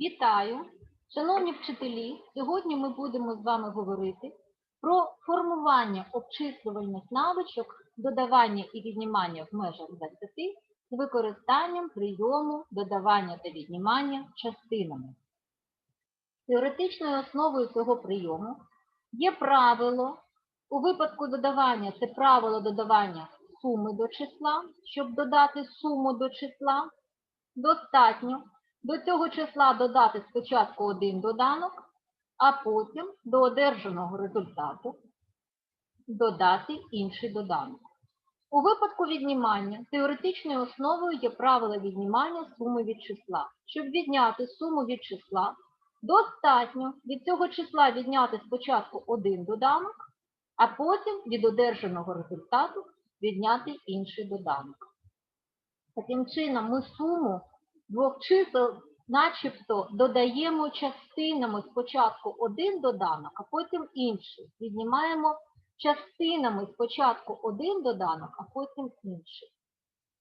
Вітаю! Шановні вчителі! Сьогодні ми будемо з вами говорити про формування обчислювальних навичок, додавання і віднімання в межах 20 з використанням прийому додавання та віднімання частинами. Теоретичною основою цього прийому є правило. У випадку додавання це правило додавання суми до числа. Щоб додати суму до числа, достатньо до цього числа додати спочатку один доданок, а потім до одержаного результату додати інший доданок. У випадку віднімання теоретичною основою є правило віднімання суми від числа. Щоб відняти суму від числа, достатньо від цього числа відняти спочатку один доданок, а потім від одержаного результату відняти інший доданок. Таким чином, ми суму двох чисел начебто додаємо частинами спочатку один доданок, а потім інший. Віднімаємо частинами спочатку один доданок, а потім інший.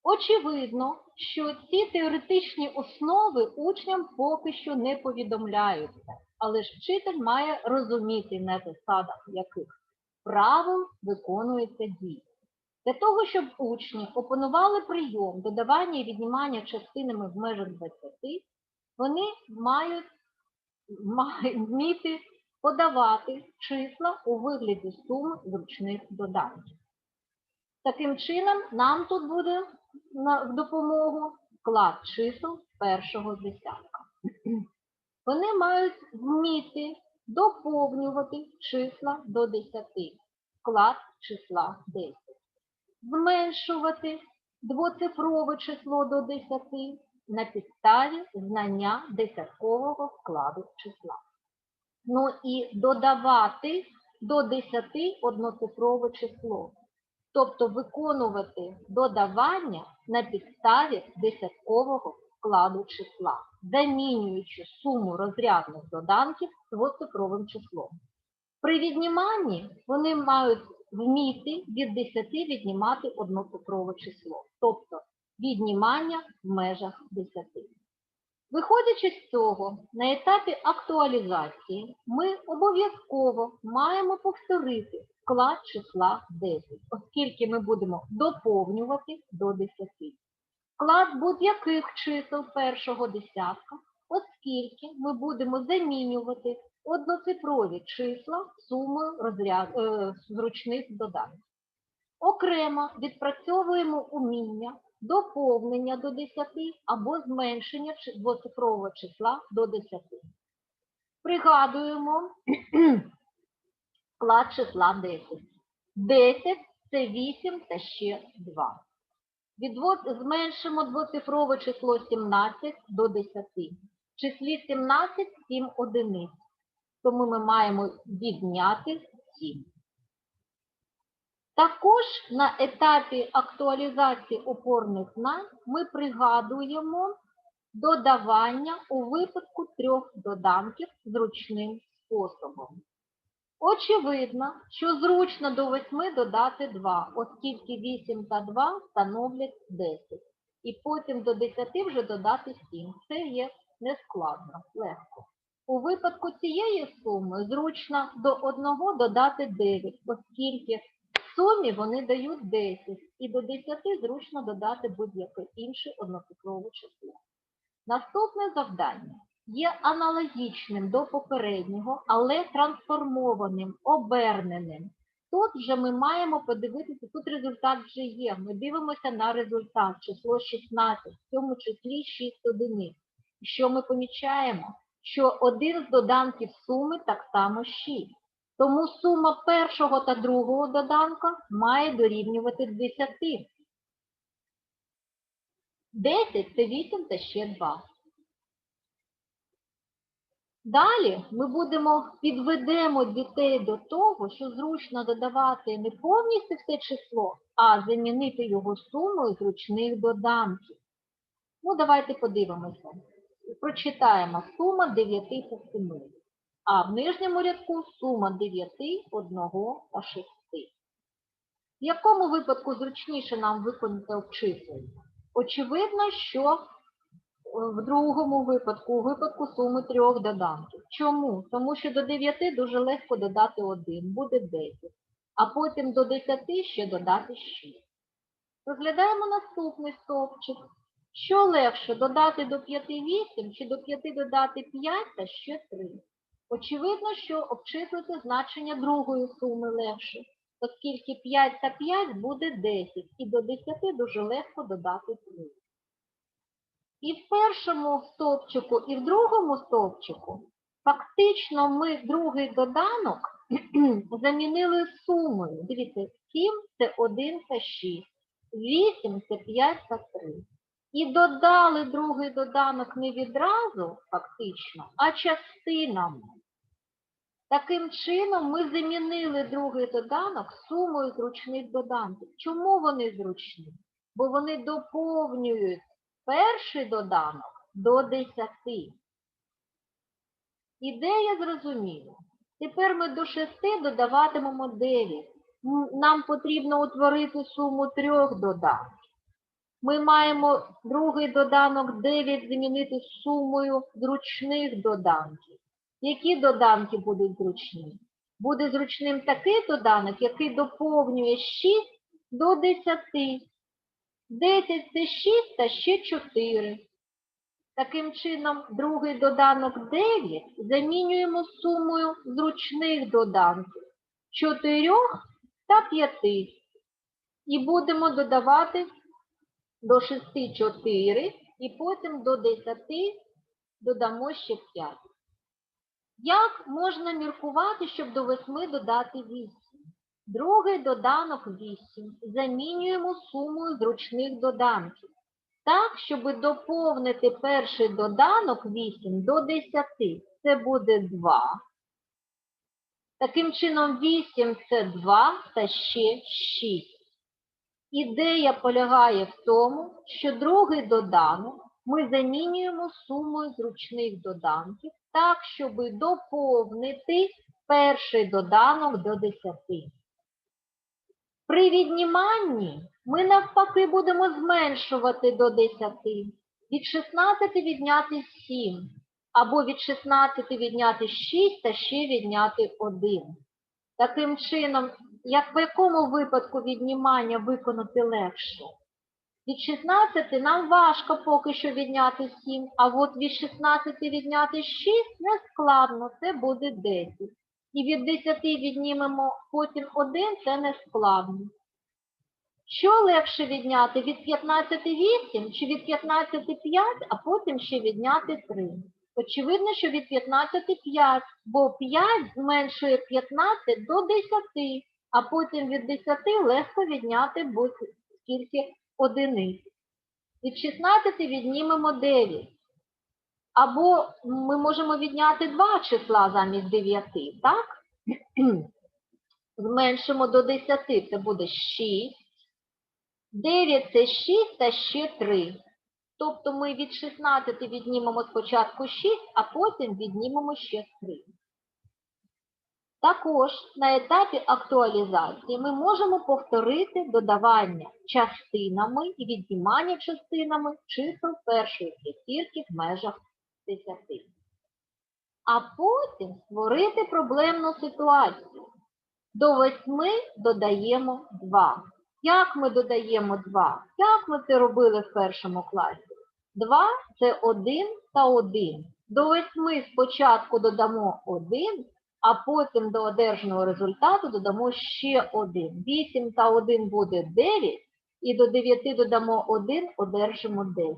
Очевидно, що ці теоретичні основи учням поки що не повідомляються, але ж вчитель має розуміти на засадах яких правил виконується дія. Для того, щоб учні опанували прийом додавання і віднімання частинами в межах 20, вони мають, вміти подавати числа у вигляді суми зручних доданків. Таким чином, нам тут буде в допомогу склад чисел першого десятка. Вони мають вміти доповнювати числа до 10, склад числа 10 зменшувати двоцифрове число до 10 на підставі знання десяткового складу числа. Ну і додавати до 10 одноцифрове число, тобто виконувати додавання на підставі десяткового складу числа, замінюючи суму розрядних доданків двоцифровим числом. При відніманні вони мають вміти від 10 віднімати одноцифрове число, тобто віднімання в межах 10. Виходячи з цього, на етапі актуалізації ми обов'язково маємо повторити склад числа 10, оскільки ми будемо доповнювати до 10. Склад будь-яких чисел першого десятка, оскільки ми будемо замінювати одноцифрові числа сумою розряд, е, зручних доданків. Окремо відпрацьовуємо уміння доповнення до 10 або зменшення двоцифрового числа до 10. Пригадуємо склад числа 10. 10 – це 8 та ще 2. Від зменшимо двоцифрове число 17 до 10. В числі 17 – 7 одиниць тому ми маємо відняти 7. Також на етапі актуалізації опорних знань ми пригадуємо додавання у випадку трьох доданків зручним способом. Очевидно, що зручно до 8 додати 2, оскільки 8 та 2 становлять 10. І потім до 10 вже додати 7. Це є нескладно, легко. У випадку цієї суми зручно до 1 додати 9, оскільки в сумі вони дають 10, і до 10 зручно додати будь-яке інше одноцифрове число. Наступне завдання є аналогічним до попереднього, але трансформованим, оберненим. Тут вже ми маємо подивитися, тут результат вже є. Ми дивимося на результат, число 16, в цьому числі 6 одиниць. Що ми помічаємо? Що один з доданків суми так само 6. Тому сума першого та другого доданка має дорівнювати 10. 10 – це 8 та ще 2. Далі ми будемо підведемо дітей до того, що зручно додавати не повністю все число, а замінити його сумою зручних доданків. Ну, давайте подивимося прочитаємо сума 9 та 7. А в нижньому рядку сума 9, 1 та 6. В якому випадку зручніше нам виконати обчислення? Очевидно, що в другому випадку, у випадку суми трьох доданків. Чому? Тому що до 9 дуже легко додати 1, буде 10, а потім до 10 ще додати 6. Розглядаємо наступний стовпчик. Що легше, додати до 5 8 чи до 5 додати 5 та ще 3? Очевидно, що обчислити значення другої суми легше, оскільки 5 та 5 буде 10, і до 10 дуже легко додати 3. І в першому стовпчику, і в другому стовпчику фактично ми другий доданок замінили сумою. Дивіться, 7 це 1 та 6, 8 це 5 та 3. І додали другий доданок не відразу, фактично, а частинами. Таким чином ми замінили другий доданок сумою зручних доданків. Чому вони зручні? Бо вони доповнюють перший доданок до 10. Ідея зрозуміла. Тепер ми до 6 додаватимемо 9. Нам потрібно утворити суму трьох доданків. Ми маємо другий доданок 9 замінити сумою зручних доданків. Які доданки будуть зручні? Буде зручним такий доданок, який доповнює 6 до 10. 10 це 6 та ще 4. Таким чином, другий доданок 9 замінюємо сумою зручних доданків 4 та 5. І будемо додавати до 6 4 і потім до 10 додамо ще 5. Як можна міркувати, щоб до 8 додати 8? Другий доданок 8 замінюємо сумою зручних доданків. Так, щоб доповнити перший доданок 8 до 10. Це буде 2. Таким чином 8 це 2 та ще 6. Ідея полягає в тому, що другий доданок ми замінюємо сумою зручних доданків так, щоб доповнити перший доданок до 10. При відніманні ми навпаки будемо зменшувати до 10. Від 16 відняти 7, або від 16 відняти 6 та ще відняти 1. Таким чином, як в якому випадку віднімання виконати легше? Від 16 нам важко поки що відняти 7, а от від 16 відняти 6 не складно, це буде 10. І від 10 віднімемо потім 1, це не складно. Що легше відняти? Від 15 8 чи від 15 5, а потім ще відняти 3? Очевидно, що від 15 5, бо 5 зменшує 15 до 10, а потім від 10 легко відняти будь-скільки одиниць. Від 16 віднімемо 9. Або ми можемо відняти два числа замість 9, так? Зменшимо до 10, це буде 6. 9 це 6 та ще 3. Тобто ми від 16 віднімемо спочатку 6, а потім віднімемо ще 3. Також на етапі актуалізації ми можемо повторити додавання частинами і віднімання частинами чисел першої п'ятірки в межах 10. А потім створити проблемну ситуацію. До 8 додаємо 2. Як ми додаємо 2? Як ми це робили в першому класі? 2 це 1 та 1. До 8 спочатку додамо 1, а потім до одержаного результату додамо ще 1. 8 та 1 буде 9, і до 9 додамо 1, одержимо 10.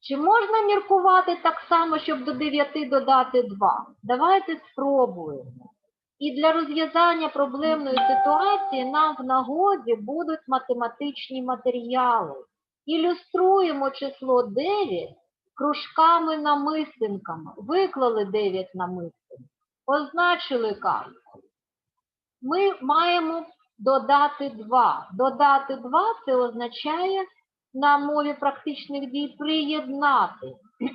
Чи можна міркувати так само, щоб до 9 додати 2? Давайте спробуємо. І для розв'язання проблемної ситуації нам в нагоді будуть математичні матеріали. Ілюструємо число 9 кружками-намистинками. Виклали 9 намистин, позначили картку. Ми маємо додати 2. Додати 2 – це означає на мові практичних дій приєднати.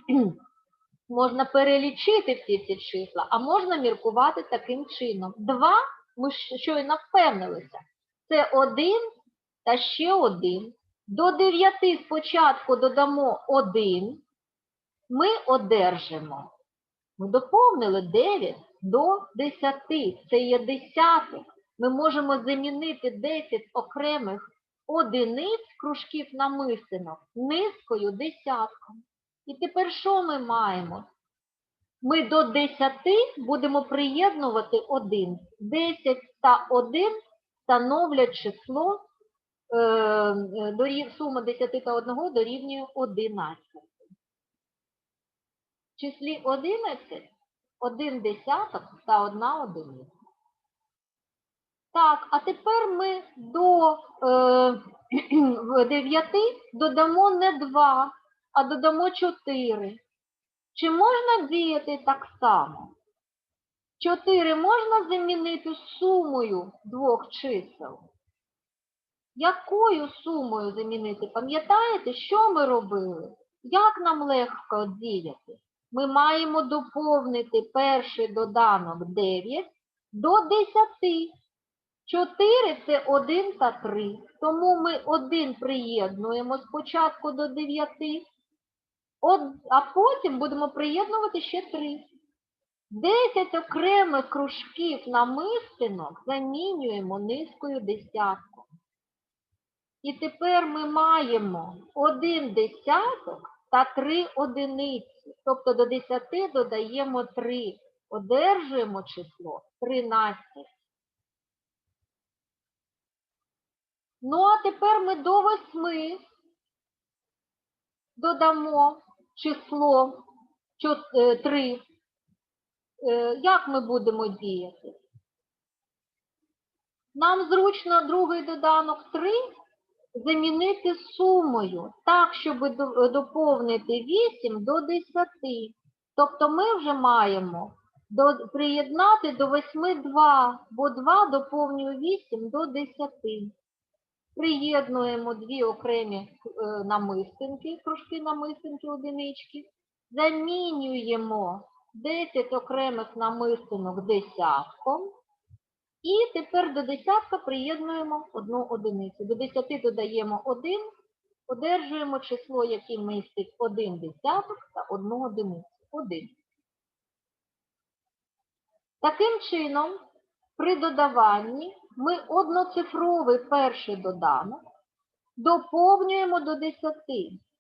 Можна перелічити всі ці числа, а можна міркувати таким чином. 2, ми щойно впевнилися, це 1 та ще 1. До 9 спочатку додамо 1, ми одержимо. Ми доповнили 9 до 10. Це є десяток. Ми можемо замінити 10 окремих одиниць кружків намистинок низкою десятком. І тепер що ми маємо? Ми до 10 будемо приєднувати 1. 10 та 1 становлять число, е, сума 10 та 1 дорівнює 11. В числі 11 один десяток та одна одиниця. Так, а тепер ми до е, 9 додамо не 2, а додамо 4. Чи можна діяти так само? 4 можна замінити сумою двох чисел? Якою сумою замінити? Пам'ятаєте, що ми робили? Як нам легко діяти? Ми маємо доповнити перший доданок 9 до 10. 4 це 1 та 3. Тому ми 1 приєднуємо спочатку до 9, а потім будемо приєднувати ще 3. 10 окремих кружків намистинок замінюємо низкою десятку. І тепер ми маємо 1 десяток та 3 одиниці. Тобто до 10 додаємо 3. Одержуємо число 13. Ну, а тепер ми до 8 додамо число 3. Як ми будемо діяти? Нам зручно другий доданок 3 замінити сумою так, щоб до- доповнити 8 до 10. Тобто ми вже маємо до, приєднати до 8 2, бо 2 доповнює 8 до 10. Приєднуємо дві окремі е, намистинки, кружки намистинки одинички. Замінюємо 10 окремих намистинок десятком. І тепер до десятка приєднуємо одну одиницю. До 10 додаємо 1, одержуємо число, яке містить 1 десяток та 1 одиницю. 1. Таким чином, при додаванні ми одноцифровий перший доданок доповнюємо до 10.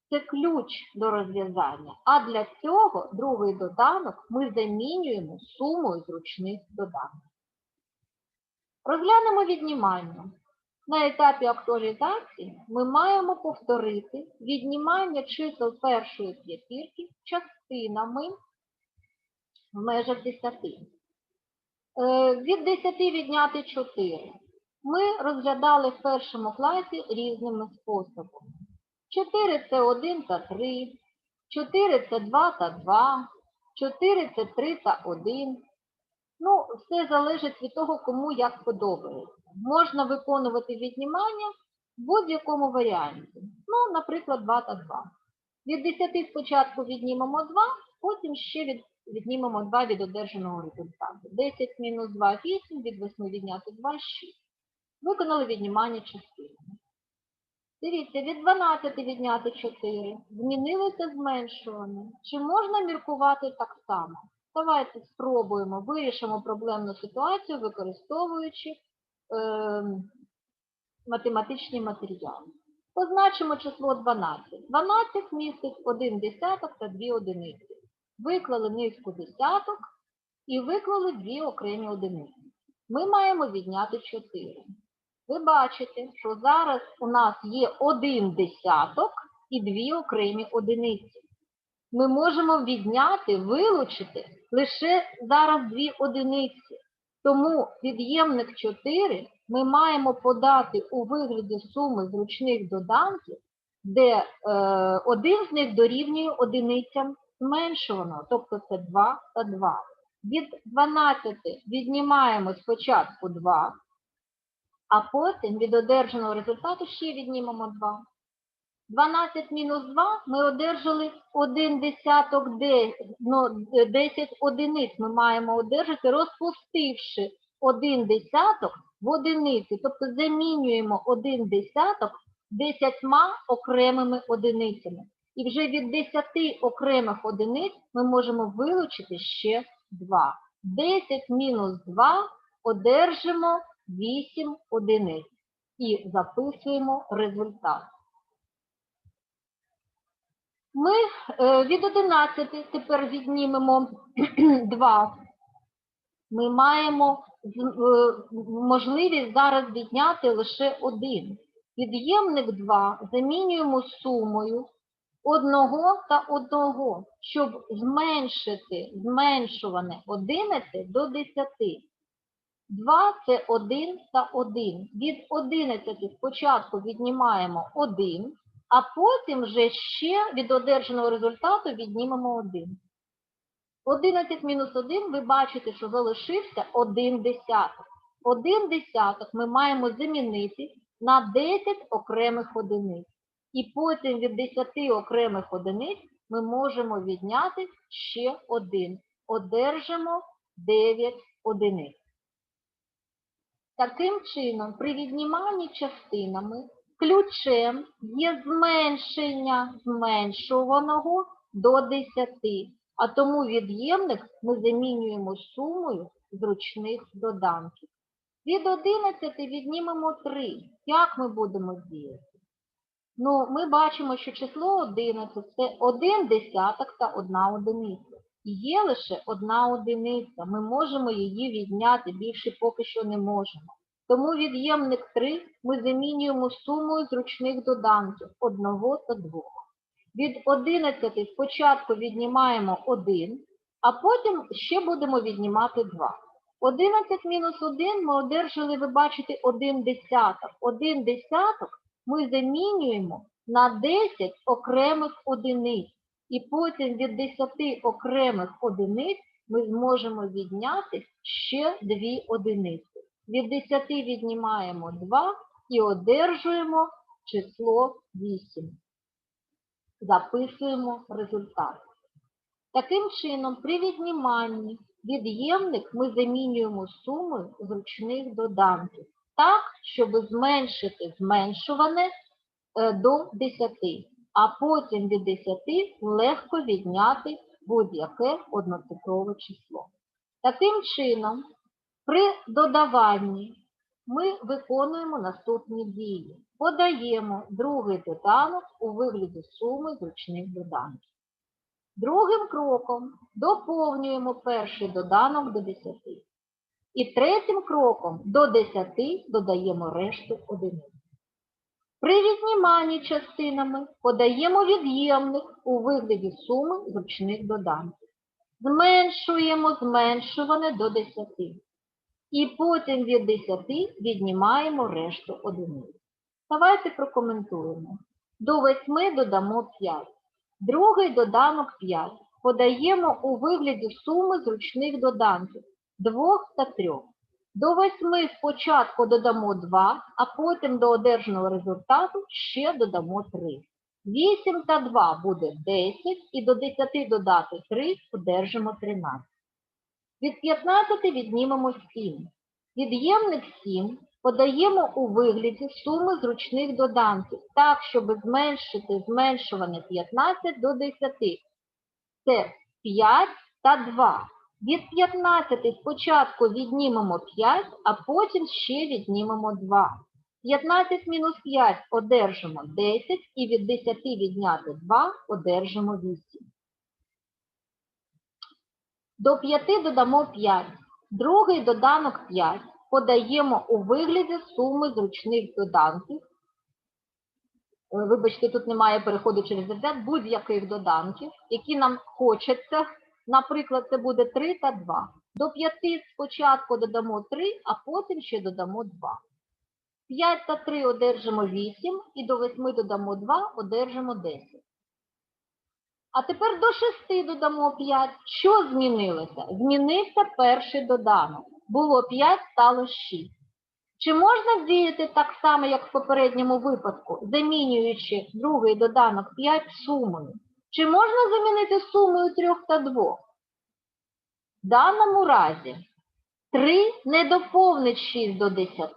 Це ключ до розв'язання. А для цього другий доданок ми замінюємо сумою зручних доданків. Розглянемо віднімання. На етапі актуалізації ми маємо повторити віднімання чисел першої п'ятірки частинами в межах 10. Е, Від 10 відняти 4. Ми розглядали в першому класі різними способами. 4 це 1 та 3, 4 це 2 та 2, 4 це 3 та 1. Ну, все залежить від того, кому як подобається. Можна виконувати віднімання в будь-якому варіанті. Ну, наприклад, 2 та 2. Від 10 спочатку віднімемо 2, потім ще від, віднімемо 2 від одержаного результату. 10 мінус 2 – 8, від 8 відняти 2 – 6. Виконали віднімання частини. Дивіться, від 12 відняти 4. Змінилося зменшуване. Чи можна міркувати так само? Давайте спробуємо, вирішимо проблемну ситуацію, використовуючи е, математичні матеріали. Позначимо число 12. 12 містить 1 десяток та 2 одиниці. Виклали низку десяток і виклали 2 окремі одиниці. Ми маємо відняти 4. Ви бачите, що зараз у нас є 1 десяток і 2 окремі одиниці. Ми можемо відняти, вилучити лише зараз дві одиниці. Тому від'ємник 4 ми маємо подати у вигляді суми зручних доданків, де е, один з них дорівнює одиницям зменшуваного, тобто це 2 та 2. Від 12 віднімаємо спочатку 2, а потім від одержаного результату ще віднімемо 2. 12 мінус 2 ми одержали 1 десяток 10, ну, 10 одиниць ми маємо одержати, розпустивши 1 десяток в одиниці. Тобто замінюємо 1 десяток 10 окремими одиницями. І вже від 10 окремих одиниць ми можемо вилучити ще 2. 10 мінус 2 одержимо 8 одиниць. І записуємо результат. Ми е, від 11 тепер віднімемо 2. Ми маємо е, можливість зараз відняти лише 1. Від'ємник 2 замінюємо сумою одного та одного, щоб зменшити зменшуване 11 до 10. 2 – це 1 та 1. Від 11 спочатку віднімаємо 1, а потім вже ще від одержаного результату віднімемо 1. 11 мінус 1 ви бачите, що залишився 1 десяток. 1 десяток ми маємо замінити на 10 окремих одиниць. І потім від 10 окремих одиниць ми можемо відняти ще 1. Одержимо 9 одиниць. Таким чином, при відніманні частинами ключем є зменшення зменшуваного до 10, а тому від'ємник ми замінюємо сумою зручних доданків. Від 11 віднімемо 3. Як ми будемо діяти? Ну, ми бачимо, що число 11 – це 1 десяток та 1 одиниця. Є лише одна одиниця, ми можемо її відняти, більше поки що не можемо. Тому від'ємник 3 ми замінюємо сумою зручних доданків 1 та 2. Від 11 спочатку віднімаємо 1, а потім ще будемо віднімати 2. 11 мінус 1 ми одержали, ви бачите, 1 десяток. 1 десяток ми замінюємо на 10 окремих одиниць. І потім від 10 окремих одиниць ми зможемо відняти ще 2 одиниці. Від 10 віднімаємо 2 і одержуємо число 8. Записуємо результат. Таким чином, при відніманні від'ємник ми замінюємо сумою зручних доданків так, щоб зменшити зменшуване е, до 10, а потім від 10 легко відняти будь-яке одноцифрове число. Таким чином, при додаванні ми виконуємо наступні дії. Подаємо другий доданок у вигляді суми зручних доданків. Другим кроком доповнюємо перший доданок до 10. І третім кроком до 10 додаємо решту одиниць. При відніманні частинами подаємо від'ємник у вигляді суми зручних доданків. Зменшуємо зменшуване до 10. І потім від 10 віднімаємо решту одиниць. Давайте прокоментуємо. До 8 додамо 5. Другий доданок 5 подаємо у вигляді суми зручних доданків 2 та 3. До 8 спочатку додамо 2, а потім до одержаного результату ще додамо 3. 8 та 2 буде 10, і до 10 додати 3 одержимо 13. Від 15 віднімемо 7. Від'ємник 7 подаємо у вигляді суми зручних доданків, так, щоб зменшити зменшуване 15 до 10. Це 5 та 2. Від 15 спочатку віднімемо 5, а потім ще віднімемо 2. 15 мінус 5 одержимо 10, і від 10 відняти 2 одержимо 8. До 5 додамо 5. Другий доданок 5 подаємо у вигляді суми зручних доданків. Е, Вибачте, тут немає переходу через ряд будь-яких доданків, які нам хочеться. Наприклад, це буде 3 та 2. До 5 спочатку додамо 3, а потім ще додамо 2. 5 та 3 одержимо 8, і до 8 додамо 2, одержимо 10. А тепер до 6 додамо 5. Що змінилося? Змінився перший доданок. Було 5, стало 6. Чи можна діяти так само, як в попередньому випадку, замінюючи другий доданок 5 сумою? Чи можна замінити сумою 3 та 2? В даному разі 3 не доповнить 6 до 10.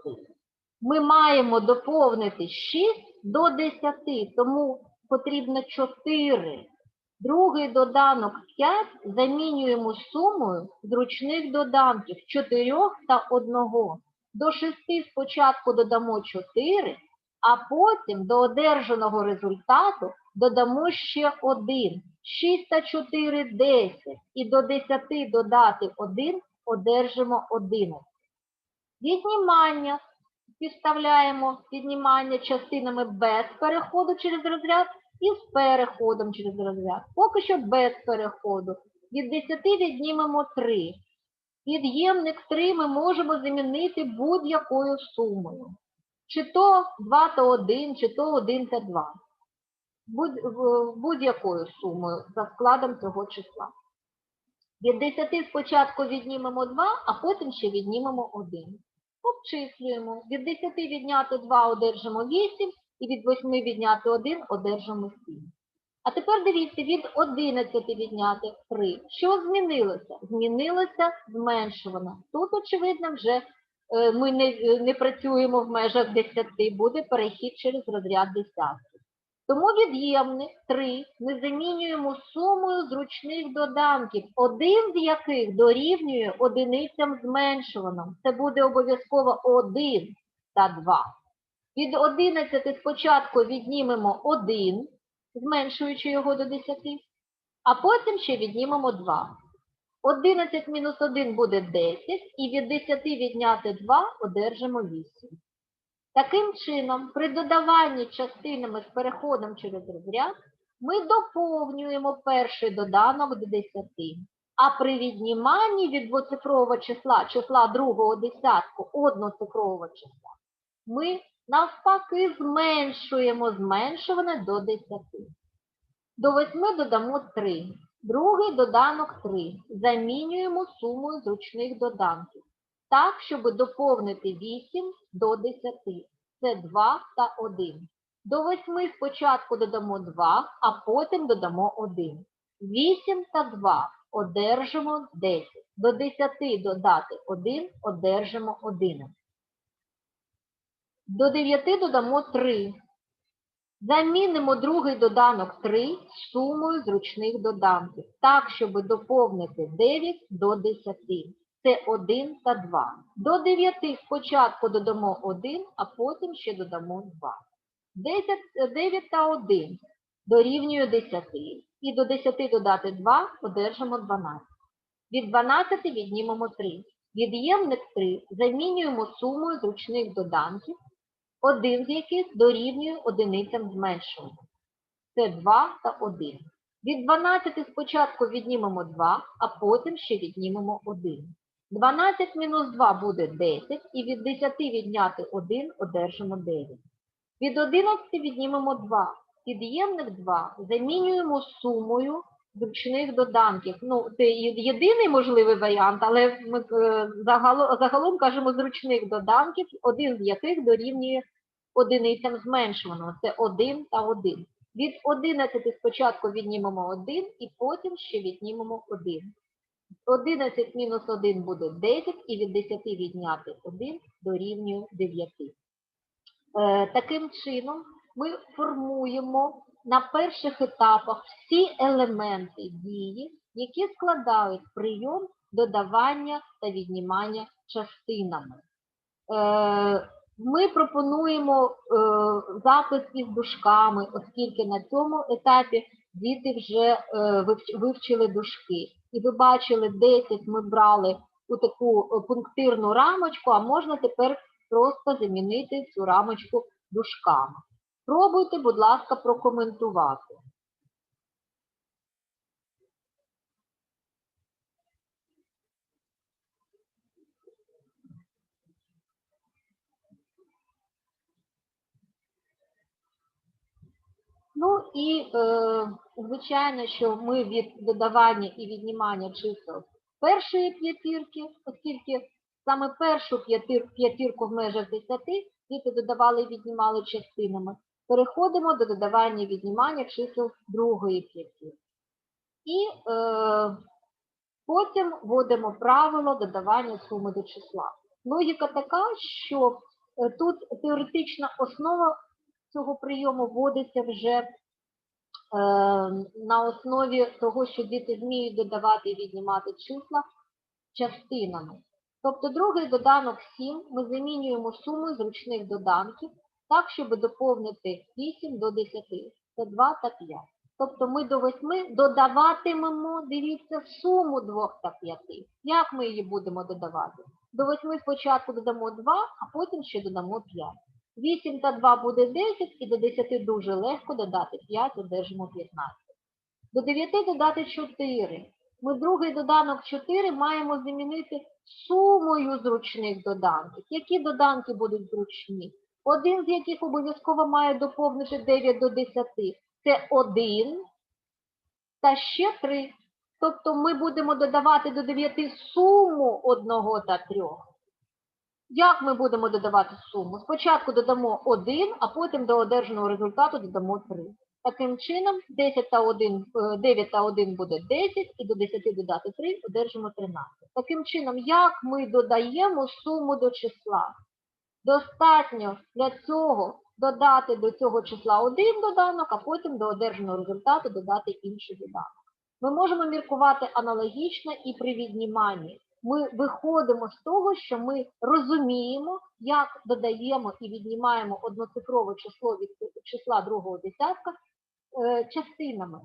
ми маємо доповнити 6 до 10, тому потрібно 4. Другий доданок 5 замінюємо сумою зручних доданків 4 та 1. До 6 спочатку додамо 4, а потім до одержаного результату додамо ще 1. 6 та 4 – 10. І до 10 додати 1 одержимо 11. Віднімання підставляємо віднімання частинами без переходу через розряд і з переходом через розряд. Поки що без переходу. Від 10 віднімемо 3. Від'ємник 3 ми можемо замінити будь-якою сумою. Чи то 2 та 1, чи то 1 та 2. Будь- в- Будь-якою сумою за складом цього числа. Від 10 спочатку віднімемо 2, а потім ще віднімемо 1. Обчислюємо. Від 10 відняти 2 одержимо 8, і від 8 відняти 1 одержимо 7. А тепер дивіться, від 11 відняти 3. Що змінилося? Змінилося зменшувано. Тут, очевидно, вже е, ми не, не працюємо в межах 10, буде перехід через розряд десятків. Тому від'ємник 3 ми замінюємо сумою зручних доданків, один з яких дорівнює одиницям зменшуваним. Це буде обов'язково 1 та 2. Від 11 спочатку віднімемо 1, зменшуючи його до 10, а потім ще віднімемо 2. 11 мінус 1 буде 10, і від 10 відняти 2 одержимо 8. Таким чином, при додаванні частинами з переходом через розряд, ми доповнюємо перший доданок до 10, а при відніманні від двоцифрового числа, числа другого десятку, одноцифрового числа, ми навпаки зменшуємо зменшуване до 10. До 8 додамо 3. Другий доданок 3. Замінюємо сумою зручних доданків. Так, щоб доповнити 8 до 10. Це 2 та 1. До 8 спочатку додамо 2, а потім додамо 1. 8 та 2 одержимо 10. До 10 додати 1 одержимо 11. До 9 додамо 3. Замінимо другий доданок 3 з сумою зручних доданків, так, щоб доповнити 9 до 10. Це 1 та 2. До 9 спочатку додамо 1, а потім ще додамо 2. 10, 9 та 1 дорівнює 10. І до 10 додати 2 одержимо 12. Від 12 віднімемо 3. Від'ємник 3 замінюємо сумою зручних доданків, один з яких дорівнює одиницям зменшування. Це 2 та 1. Від 12 спочатку віднімемо 2, а потім ще віднімемо 1. 12 мінус 2 буде 10, і від 10 відняти 1 одержимо 9. Від 11 віднімемо 2. Під'ємник 2 замінюємо сумою зручних доданків. Ну, це єдиний можливий варіант, але ми е, загалом, загалом кажемо зручних доданків, один з яких дорівнює одиницям зменшуваного. Це 1 та 1. Від 11 спочатку віднімемо 1 і потім ще віднімемо 1. 11 мінус 1 буде 10, і від 10 відняти 1 дорівнює 9. Е, Таким чином, ми формуємо на перших етапах всі елементи дії, які складають прийом додавання та віднімання частинами. Е, Ми пропонуємо е, запис із дужками, оскільки на цьому етапі діти вже е, вивчили дужки. І ви бачили, 10 ми брали у таку пунктирну рамочку, а можна тепер просто замінити цю рамочку дужками. Пробуйте, будь ласка, прокоментувати. Ну і, е, звичайно, що ми від додавання і віднімання чисел першої п'ятірки, оскільки саме першу п'ятірку в межах 10 діти додавали і віднімали частинами, переходимо до додавання віднімання чисел другої п'ятірки. І е, потім вводимо правило додавання суми до числа. Логіка така, що Е, Тут теоретична основа цього прийому вводиться вже е, на основі того, що діти вміють додавати і віднімати числа частинами. Тобто другий доданок 7 ми замінюємо сумою зручних доданків так, щоб доповнити 8 до 10. Це 2 та 5. Тобто ми до 8 додаватимемо, дивіться, суму 2 та 5. Як ми її будемо додавати? До 8 спочатку додамо 2, а потім ще додамо 5. 8 та 2 буде 10, і до 10 дуже легко додати 5, одержимо 15. До 9 додати 4. Ми другий доданок 4 маємо замінити сумою зручних доданків. Які доданки будуть зручні? Один з яких обов'язково має доповнити 9 до 10. Це 1 та ще 3. Тобто ми будемо додавати до 9 суму 1 та 3. Як ми будемо додавати суму? Спочатку додамо 1, а потім до одержаного результату додамо 3. Таким чином 10 та 1, е, 9 та 1 буде 10, і до 10 додати 3 одержимо 13. Таким чином, як ми додаємо суму до числа? Достатньо для цього додати до цього числа один доданок, а потім до одержаного результату додати інший доданок. Ми можемо міркувати аналогічно і при відніманні. Ми виходимо з того, що ми розуміємо, як додаємо і віднімаємо одноцифрове число від числа другого десятка е, частинами.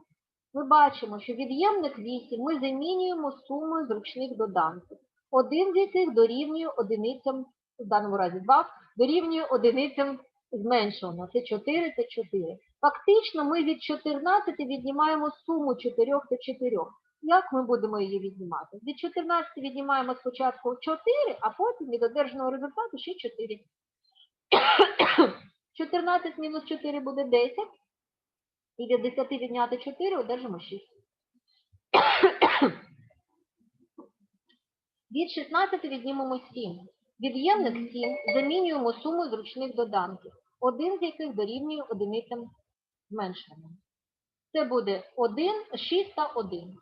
Ми бачимо, що від'ємник 8 ми замінюємо сумою зручних доданків, один з яких дорівнює одиницям, в даному разі 2, дорівнює одиницям зменшуваного. Це 4 та 4. Фактично ми від 14 віднімаємо суму 4 та 4. Як ми будемо її віднімати? Від 14 віднімаємо спочатку 4, а потім від одержаного результату ще 4. 14 мінус 4 буде 10. І від 10 відняти 4 одержимо 6. Від 16 віднімемо 7. Від'ємник 7 замінюємо суму зручних доданків, один з яких дорівнює одиницям зменшеним. Це буде 1, 6 та 1.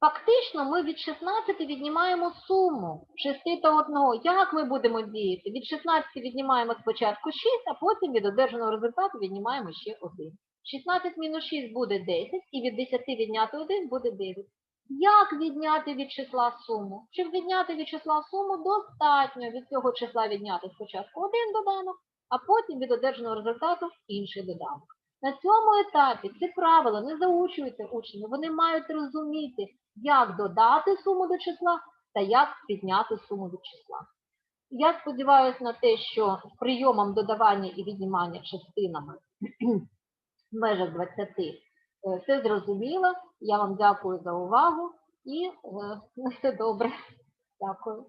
Фактично ми від 16 віднімаємо суму 6 та 1. Як ми будемо діяти? Від 16 віднімаємо спочатку 6, а потім від одержаного результату віднімаємо ще 1. 16 мінус 6 буде 10, і від 10 відняти 1 буде 9. Як відняти від числа суму? Щоб відняти від числа суму, достатньо від цього числа відняти спочатку один доданок, а потім від одержаного результату інший доданок. На цьому етапі ці правила не заучуються учнями, вони мають розуміти, як додати суму до числа та як підняти суму від числа. Я сподіваюся на те, що прийомом додавання і віднімання частинами в межах 20 е, все зрозуміло. Я вам дякую за увагу і е, на все добре. Дякую.